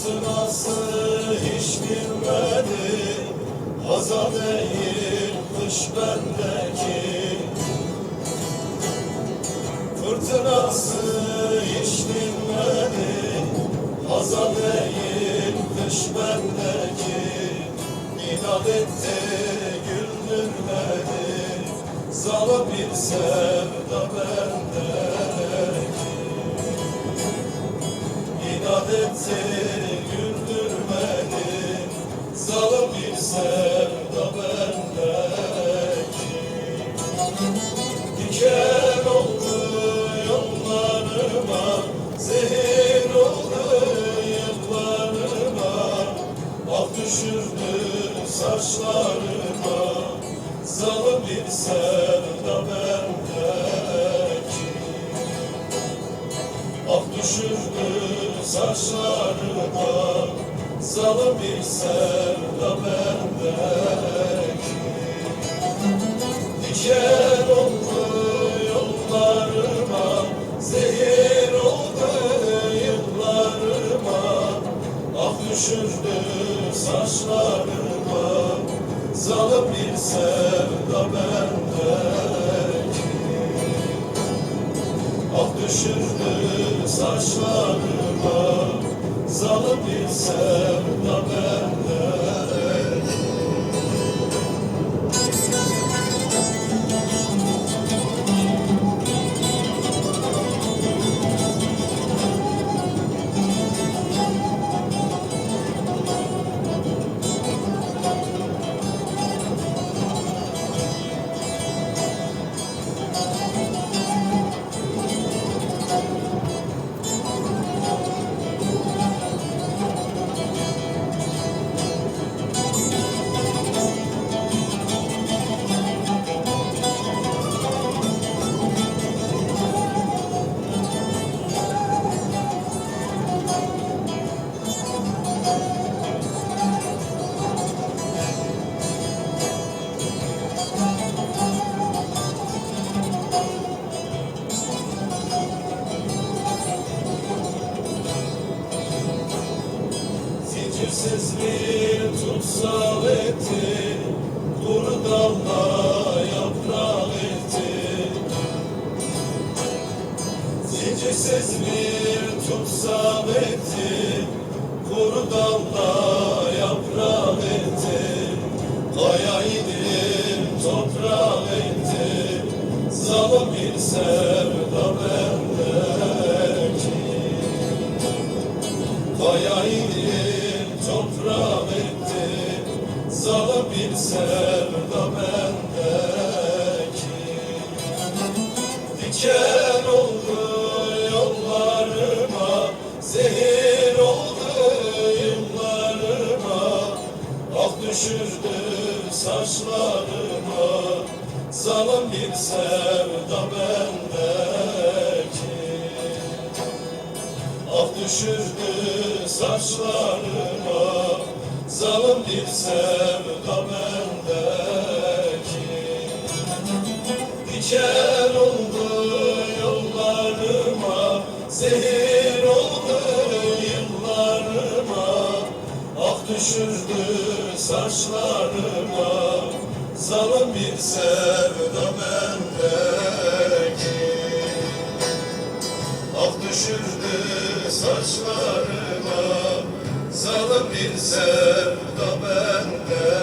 fırtınası hiç bilmedi. Haza değil kış bendeki. Fırtınası hiç dinmedi Haza değil kış bendeki. İnat etti güldürmedi. Zalı bir sevda bendeki. İnat etti Zalı bir sevda bendeki Diken oldu yollarıma Zehir oldu yıllarıma Ak düşürdü saçlarıma Zalim bir sevda bendeki Ak düşürdü saçlarıma Zalim bir sevda bendeki Diken oldu yollarıma Zehir oldu yıllarıma. Ah düşürdü saçlarıma Zalim bir sevda bendeki Ah düşürdü saçlarıma Zalim bir sevda bendeki Bir tutsal etti Kuru dalda yaprak etti. Zincirsiz bir tutsal etti Kuru dalda yaprak etti. Kaya idim toprak etti Zalim bir sevda sevda bendeki. Diken oldu yollarıma Zehir oldu yıllarıma. Ah düşürdü saçlarıma Zalim bir sevda bendeki. Ah düşürdü saçlarıma Zalim bir sevda bendeki Diken oldu yollarıma Zehir oldu yıllarıma. Ah düşürdü saçlarıma Zalim bir sevda bendeki Ah düşürdü saçlarıma Zalim bir sevda bende